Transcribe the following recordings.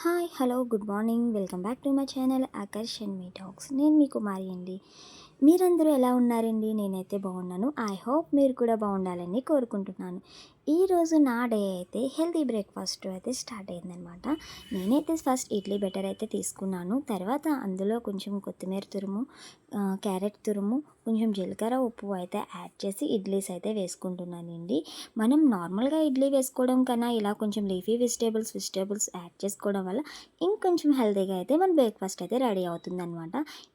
Hi hello good morning welcome back to my channel Akarshan me talks నేను మీ కుమారి అండి. మీరందరూ ఎలా ఉన్నారండి? నేనైతే బాగున్నాను. ఐ హోప్ మీరు కూడా బాగుండాలని కోరుకుంటున్నాను. ఈరోజు నా డే అయితే హెల్తీ బ్రేక్ఫాస్ట్ అయితే స్టార్ట్ అయిందనమాట నేనైతే ఫస్ట్ ఇడ్లీ బెటర్ అయితే తీసుకున్నాను. తర్వాత అందులో కొంచెం కొత్తిమీర తురుము క్యారెట్ తురుము కొంచెం జీలకర్ర ఉప్పు అయితే యాడ్ చేసి ఇడ్లీస్ అయితే వేసుకుంటున్నానండి. మనం నార్మల్గా ఇడ్లీ వేసుకోవడం కన్నా ఇలా కొంచెం లీఫీ వెజిటేబుల్స్ వెజిటేబుల్స్ యాడ్ చేసుకోవడం వల్ల ఇంకొంచెం హెల్తీగా అయితే మన బ్రేక్ఫాస్ట్ అయితే రెడీ అవుతుందన్నమాట.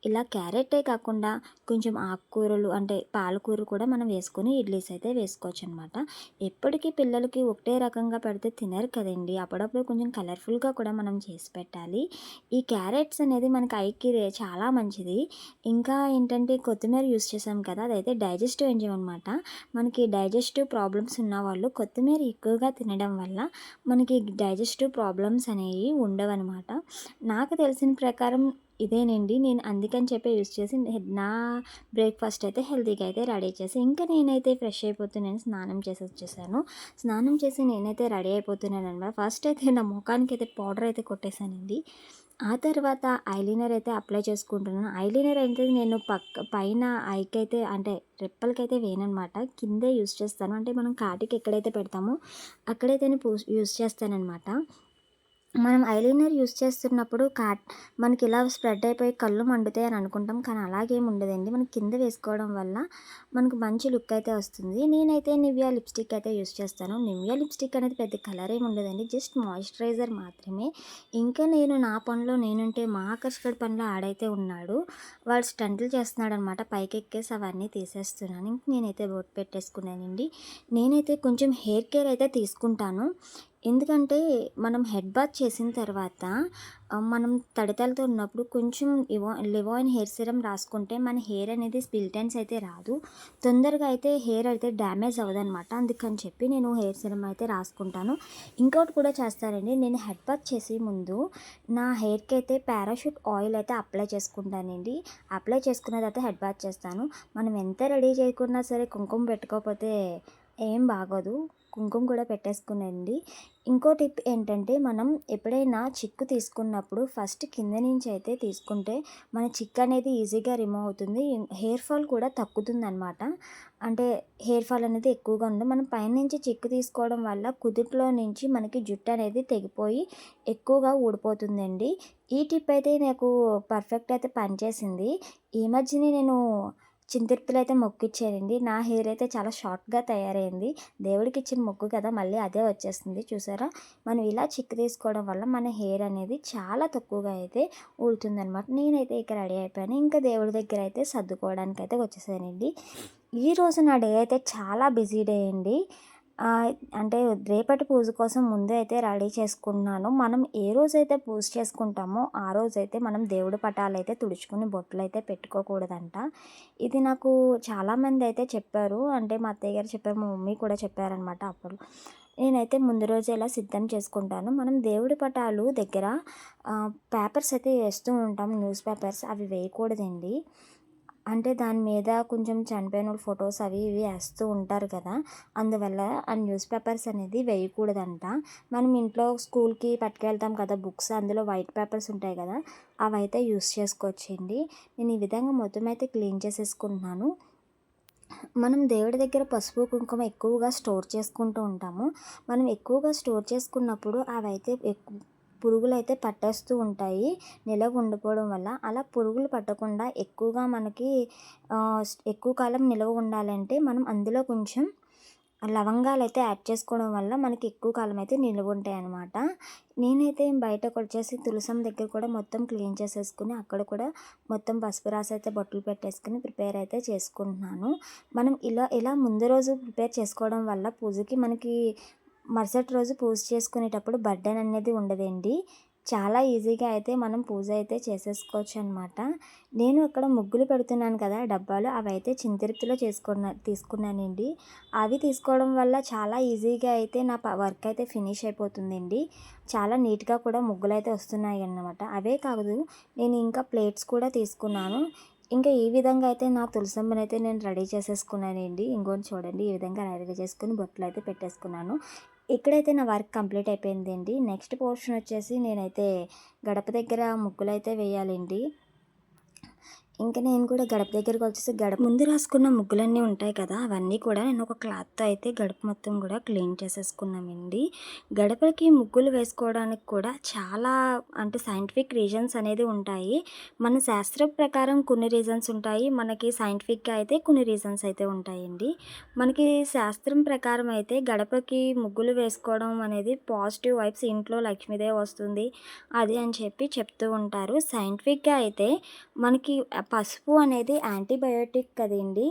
ఇలా క్యారెటే కాకుండా కొంచెం ఆకుకూరలు అంటే పాలకూర కూడా మనం వేసుకొని ఇడ్లీస్ అయితే వేసుకోవచ్చు అనమాట ఎప్పటికీ పిల్లలకి ఒకటే రకంగా పెడితే తినరు కదండి. అప్పుడప్పుడు కొంచెం కలర్ఫుల్గా కూడా మనం చేసి పెట్టాలి. ఈ క్యారెట్స్ అనేది మనకి ఐకి చాలా మంచిది. ఇంకా ఏంటంటే కొత్తిమీర యూస్ యూస్ చేసాం కదా అదైతే డైజెస్టివ్ ఎంజిమ్ అనమాట మనకి డైజెస్టివ్ ప్రాబ్లమ్స్ ఉన్న వాళ్ళు కొత్తిమీర ఎక్కువగా తినడం వల్ల మనకి డైజెస్టివ్ ప్రాబ్లమ్స్ అనేవి ఉండవన్నమాట. నాకు తెలిసిన ప్రకారం ఇదేనండి. నేను అందుకని చెప్పి యూస్ చేసి నా బ్రేక్ఫాస్ట్ అయితే హెల్తీగా అయితే రెడీ చేసి ఇంకా నేనైతే ఫ్రెష్ అయిపోతున్నాను స్నానం చేసి వచ్చేసాను. స్నానం చేసి నేనైతే రెడీ అయిపోతున్నాను అనమాట ఫస్ట్ అయితే నా ముఖానికి అయితే పౌడర్ అయితే కొట్టేశానండి. ఆ తర్వాత ఐలైనర్ అయితే అప్లై చేసుకుంటున్నాను. ఐలైనర్ అయితే నేను పక్క పైన ఐకైతే అంటే రెప్పలకైతే వేయనమాట కిందే యూస్ చేస్తాను. అంటే మనం కాటికి ఎక్కడైతే పెడతామో అక్కడైతే యూస్ చేస్తానన్నమాట. మనం ఐలైనర్ యూస్ చేస్తున్నప్పుడు కాట్ మనకి ఇలా స్ప్రెడ్ అయిపోయి కళ్ళు మండుతాయి అని అనుకుంటాం. కానీ అలాగేం ఉండదండి. మనం కింద వేసుకోవడం వల్ల మనకు మంచి లుక్ అయితే వస్తుంది. నేనైతే నివియా లిప్స్టిక్ అయితే యూస్ చేస్తాను. నివియా లిప్స్టిక్ అనేది పెద్ద కలర్ ఏమి ఉండదండి. జస్ట్ మాయిశ్చరైజర్ మాత్రమే. ఇంకా నేను నా పనిలో నేనుంటే మా ఆకర్షకుడి పనిలో ఆడైతే ఉన్నాడు. వాడు స్టంట్లు చేస్తున్నాడు అనమాట పైకి ఎక్కేసి అవన్నీ తీసేస్తున్నాను. ఇంక నేనైతే బొట్టు పెట్టేసుకున్నానండి. నేనైతే కొంచెం హెయిర్ కేర్ అయితే తీసుకుంటాను. ఎందుకంటే మనం హెడ్ బాత్ చేసిన తర్వాత మనం తడితలతో ఉన్నప్పుడు కొంచెం ఇవో లివోయిన్ హెయిర్ సిరమ్ రాసుకుంటే మన హెయిర్ అనేది స్పిల్టెన్స్ అయితే రాదు. తొందరగా అయితే హెయిర్ అయితే డ్యామేజ్ అవ్వదనమాట అందుకని చెప్పి నేను హెయిర్ సిరమ్ అయితే రాసుకుంటాను. ఇంకోటి కూడా చేస్తానండి నేను హెడ్ బాత్ చేసే ముందు నా హెయిర్కి అయితే పారాషూట్ ఆయిల్ అయితే అప్లై చేసుకుంటానండి. అప్లై చేసుకున్న తర్వాత హెడ్ బాత్ చేస్తాను. మనం ఎంత రెడీ చేయకున్నా సరే కుంకుమ పెట్టుకోకపోతే ఏం బాగోదు. కుంకుమ కూడా పెట్టేసుకునండి. ఇంకో టిప్ ఏంటంటే మనం ఎప్పుడైనా చిక్కు తీసుకున్నప్పుడు ఫస్ట్ కింద నుంచి అయితే తీసుకుంటే మన చిక్కు అనేది ఈజీగా రిమూవ్ అవుతుంది. హెయిర్ ఫాల్ కూడా తగ్గుతుంది అనమాట అంటే హెయిర్ ఫాల్ అనేది ఎక్కువగా ఉంది మనం పైనుంచి చిక్కు తీసుకోవడం వల్ల కుదుట్లో నుంచి మనకి జుట్టు అనేది తెగిపోయి ఎక్కువగా ఊడిపోతుందండి. ఈ టిప్ అయితే నాకు పర్ఫెక్ట్ అయితే పనిచేసింది. ఈ మధ్యనే నేను చింతిర్పులు అయితే మొక్కిచ్చానండి నా హెయిర్ అయితే చాలా షార్ట్గా తయారైంది. దేవుడికి ఇచ్చిన మొక్కు కదా మళ్ళీ అదే వచ్చేస్తుంది. చూసారా? మనం ఇలా చిక్కు తీసుకోవడం వల్ల మన హెయిర్ అనేది చాలా తక్కువగా అయితే ఊడుతుందనమాట నేనైతే ఇక్కడ రెడీ అయిపోయాను. ఇంకా దేవుడి దగ్గర అయితే సర్దుకోవడానికి అయితే వచ్చేసానండి. ఈ రోజు నా డే అయితే చాలా బిజీ డే అండి. అంటే రేపటి పూజ కోసం ముందే అయితే రెడీ చేసుకున్నాను మనం ఏ రోజైతే పూజ చేసుకుంటామో ఆ రోజైతే మనం దేవుడి పటాలు అయితే తుడుచుకుని బొట్లు అయితే పెట్టుకోకూడదంట. ఇది నాకు చాలామంది అయితే చెప్పారు. అంటే మా అత్తయ్య గారు చెప్పారు మా మమ్మీ కూడా చెప్పారనమాట అప్పుడు. నేనైతే ముందు రోజు ఇలా సిద్ధం చేసుకుంటాను. మనం దేవుడి పటాలు దగ్గర పేపర్స్ అయితే వేస్తూ ఉంటాం న్యూస్ పేపర్స్. అవి వేయకూడదండి. అంటే దాని మీద కొంచెం చనిపోయిన వాళ్ళ ఫొటోస్ అవి ఇవి వేస్తూ ఉంటారు కదా. అందువల్ల ఆ న్యూస్ పేపర్స్ అనేది వేయకూడదంట. మనం ఇంట్లో స్కూల్కి పట్టుకెళ్తాం కదా బుక్స్ అందులో వైట్ పేపర్స్ ఉంటాయి కదా అవి అయితే యూస్ చేసుకోవచ్చండి. నేను ఈ విధంగా మొత్తం అయితే క్లీన్ చేసేసుకుంటున్నాను. మనం దేవుడి దగ్గర పసుపు కుంకుమ ఎక్కువగా స్టోర్ చేసుకుంటూ ఉంటాము. మనం ఎక్కువగా స్టోర్ చేసుకున్నప్పుడు అవైతే ఎక్కువ పురుగులు అయితే పట్టేస్తూ ఉంటాయి. నిలవ ఉండిపోవడం వల్ల. అలా పురుగులు పట్టకుండా ఎక్కువగా మనకి ఎక్కువ కాలం నిలవ ఉండాలంటే మనం అందులో కొంచెం లవంగాలు అయితే యాడ్ చేసుకోవడం వల్ల మనకి ఎక్కువ కాలం అయితే నిల్వ ఉంటాయి అన్నమాట నేనైతే బయటకు వచ్చేసి తులసం దగ్గర కూడా మొత్తం క్లీన్ చేసేసుకుని అక్కడ కూడా మొత్తం పసుపు రాసి అయితే బొట్టులు పెట్టేసుకుని ప్రిపేర్ అయితే చేసుకుంటున్నాను. మనం ఇలా ఇలా ముందు రోజు ప్రిపేర్ చేసుకోవడం వల్ల పూజకి మనకి మరుసటి రోజు పూజ చేసుకునేటప్పుడు బర్డెన్ అనేది ఉండదండి. చాలా ఈజీగా అయితే మనం పూజ అయితే చేసేసుకోవచ్చు అనమాట నేను ఇక్కడ ముగ్గులు పెడుతున్నాను కదా డబ్బాలు అవి అయితే చింతిరుపులో చేసుకున్నా తీసుకున్నానండి. అవి తీసుకోవడం వల్ల చాలా ఈజీగా అయితే నా వర్క్ అయితే ఫినిష్ అయిపోతుందండి. చాలా నీట్గా కూడా ముగ్గులు అయితే వస్తున్నాయి అన్నమాట అవే కాదు నేను ఇంకా ప్లేట్స్ కూడా తీసుకున్నాను. ఇంకా ఈ విధంగా అయితే నా తులసమ్మని అయితే నేను రెడీ చేసేసుకున్నానండి. ఇంకోటి చూడండి ఈ విధంగా రెడీ చేసుకుని బొట్లు అయితే పెట్టేసుకున్నాను. ఇక్కడైతే నా వర్క్ కంప్లీట్ అయిపోయిందండి. నెక్స్ట్ పోర్షన్ వచ్చేసి నేనైతే గడప దగ్గర ముగ్గులు అయితే వేయాలండి. ఇంకా నేను కూడా గడప దగ్గరికి వచ్చేసి గడప ముందు రాసుకున్న ముగ్గులన్నీ ఉంటాయి కదా అవన్నీ కూడా నేను ఒక క్లాత్తో అయితే గడప మొత్తం కూడా క్లీన్ చేసేసుకున్నామండి. గడపకి ముగ్గులు వేసుకోవడానికి కూడా చాలా అంటే సైంటిఫిక్ రీజన్స్ అనేది ఉంటాయి. మన శాస్త్రం ప్రకారం కొన్ని రీజన్స్ ఉంటాయి మనకి సైంటిఫిక్గా అయితే కొన్ని రీజన్స్ అయితే ఉంటాయండి. మనకి శాస్త్రం ప్రకారం అయితే గడపకి ముగ్గులు వేసుకోవడం అనేది పాజిటివ్ వైబ్స్ ఇంట్లో లక్ష్మీదేవి వస్తుంది అది అని చెప్పి చెప్తూ ఉంటారు. సైంటిఫిక్గా అయితే మనకి పసుపు అనేది యాంటీబయోటిక్ కదండి.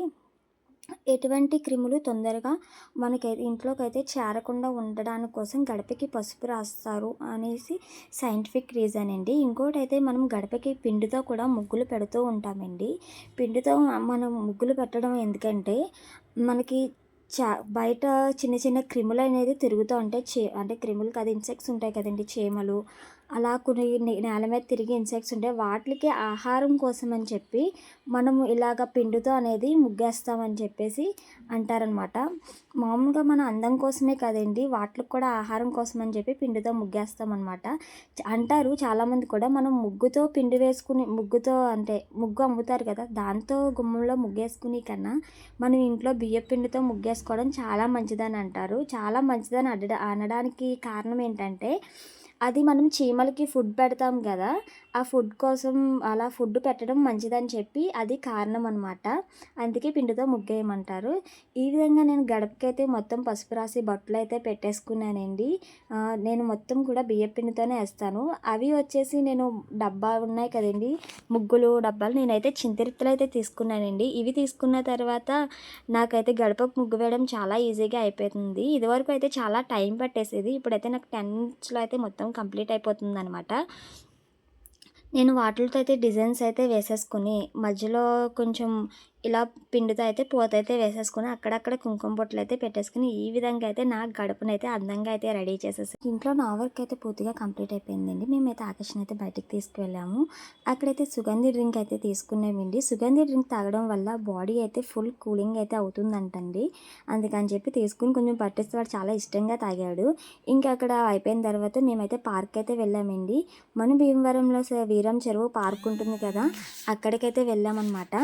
ఎటువంటి క్రిములు తొందరగా మనకి ఇంట్లోకి అయితే చేరకుండా ఉండడానికి కోసం గడపకి పసుపు రాస్తారు అనేసి సైంటిఫిక్ రీజన్ అండి. ఇంకోటి అయితే మనం గడపకి పిండితో కూడా ముగ్గులు పెడుతూ ఉంటామండి. పిండితో మనం ముగ్గులు పెట్టడం ఎందుకంటే మనకి చా బయట చిన్న చిన్న క్రిములు అనేది తిరుగుతూ ఉంటాయి. చే అంటే క్రిములు కదా ఇన్సెక్ట్స్ ఉంటాయి కదండి. చీమలు అలా కొన్ని నేల మీద తిరిగి ఇన్సెక్ట్స్ ఉంటాయి వాటికి ఆహారం కోసం అని చెప్పి మనము ఇలాగ పిండితో అనేది ముగ్గేస్తామని చెప్పేసి అంటారనమాట. మామూలుగా మన అందం కోసమే కదండి వాటికి కూడా ఆహారం కోసం అని చెప్పి పిండితో ముగ్గేస్తామన్నమాట అంటారు చాలామంది కూడా మనం ముగ్గుతో పిండి వేసుకుని ముగ్గుతో అంటే ముగ్గు అమ్ముతారు కదా దాంతో గుమ్మంలో ముగ్గేసుకుని కన్నా మనం ఇంట్లో బియ్య పిండితో ముగ్గేసుకోవడం చాలా మంచిదని అంటారు. చాలా మంచిదని అడ అనడానికి కారణం ఏంటంటే అది మనం చీమలకి ఫుడ్ పెడతాం కదా ఆ ఫుడ్ కోసం అలా ఫుడ్ పెట్టడం మంచిదని చెప్పి అది కారణం అనమాట అందుకే పిండితో ముగ్గేయమంటారు. ఈ విధంగా నేను గడపకైతే మొత్తం పసుపు రాసి బట్టలు అయితే పెట్టేసుకున్నానండి. నేను మొత్తం కూడా బియ్య పిండితోనే వేస్తాను. అవి వచ్చేసి నేను డబ్బా ఉన్నాయి కదండి ముగ్గులు డబ్బాలు నేనైతే చింతిరిత్తలు అయితే తీసుకున్నానండి. ఇవి తీసుకున్న తర్వాత నాకైతే గడపకు ముగ్గు వేయడం చాలా ఈజీగా అయిపోతుంది. ఇదివరకు అయితే చాలా టైం పట్టేసేది. ఇప్పుడైతే నాకు టెన్స్లో అయితే మొత్తం కంప్లీట్ అయిపోతుంది అనమాట నేను వాటితో అయితే డిజైన్స్ అయితే వేసేసుకుని మధ్యలో కొంచెం ఇలా పిండితో అయితే పూత అయితే వేసేసుకుని అక్కడక్కడ కుంకుమ బొట్లు అయితే పెట్టేసుకుని ఈ విధంగా అయితే నా గడపనైతే అందంగా అయితే రెడీ చేసేసి ఇంట్లో నా వర్క్ అయితే పూర్తిగా కంప్లీట్ అయిపోయిందండి. మేమైతే ఆకర్షణ అయితే బయటికి తీసుకువెళ్ళాము. అక్కడైతే సుగంధి డ్రింక్ అయితే తీసుకున్నామండి. సుగంధి డ్రింక్ తాగడం వల్ల బాడీ అయితే ఫుల్ కూలింగ్ అయితే అవుతుందంటండి. అందుకని చెప్పి తీసుకుని కొంచెం పట్టిస్తే వాడు చాలా ఇష్టంగా తాగాడు. ఇంకా అక్కడ అయిపోయిన తర్వాత మేమైతే పార్క్ అయితే వెళ్ళామండి. మన భీమవరంలో వీరం చెరువు పార్క్ ఉంటుంది కదా అక్కడికైతే వెళ్ళామన్నమాట.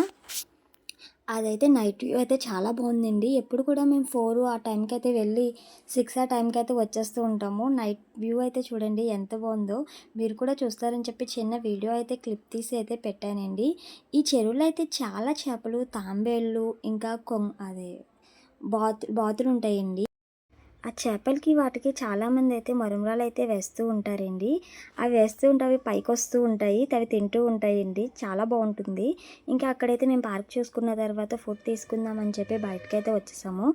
అదైతే నైట్ వ్యూ అయితే చాలా బాగుందండి. ఎప్పుడు కూడా మేము ఫోర్ ఆ టైంకి అయితే వెళ్ళి సిక్స్ ఆ టైంకి అయితే వచ్చేస్తూ ఉంటాము. నైట్ వ్యూ అయితే చూడండి ఎంత బాగుందో. మీరు కూడా చూస్తారని చెప్పి చిన్న వీడియో అయితే క్లిప్ తీసి అయితే పెట్టానండి. ఈ చెరువులో అయితే చాలా చేపలు తాంబేళ్ళు ఇంకా కొం అదే బాతు బాతులు ఉంటాయండి ఆ చేపలకి వాటికి చాలామంది అయితే మరుమరాలు అయితే వేస్తూ ఉంటారండి. అవి వేస్తూ ఉంటే అవి పైకి వస్తూ ఉంటాయి అవి తింటూ ఉంటాయండి. చాలా బాగుంటుంది. ఇంకా అక్కడైతే మేము పార్క్ చూసుకున్న తర్వాత ఫుడ్ తీసుకుందామని చెప్పి బయటకైతే వచ్చేసాము.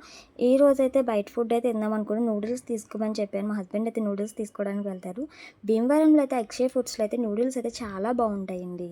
ఈ రోజైతే బయట ఫుడ్ అయితే తిందాం అనుకుని నూడిల్స్ తీసుకోమని చెప్పాను. మా హస్బెండ్ అయితే నూడిల్స్ తీసుకోవడానికి వెళ్తారు. భీమవరంలో అయితే అక్షయ్ ఫుడ్స్లో అయితే నూడిల్స్ అయితే చాలా బాగుంటాయండి.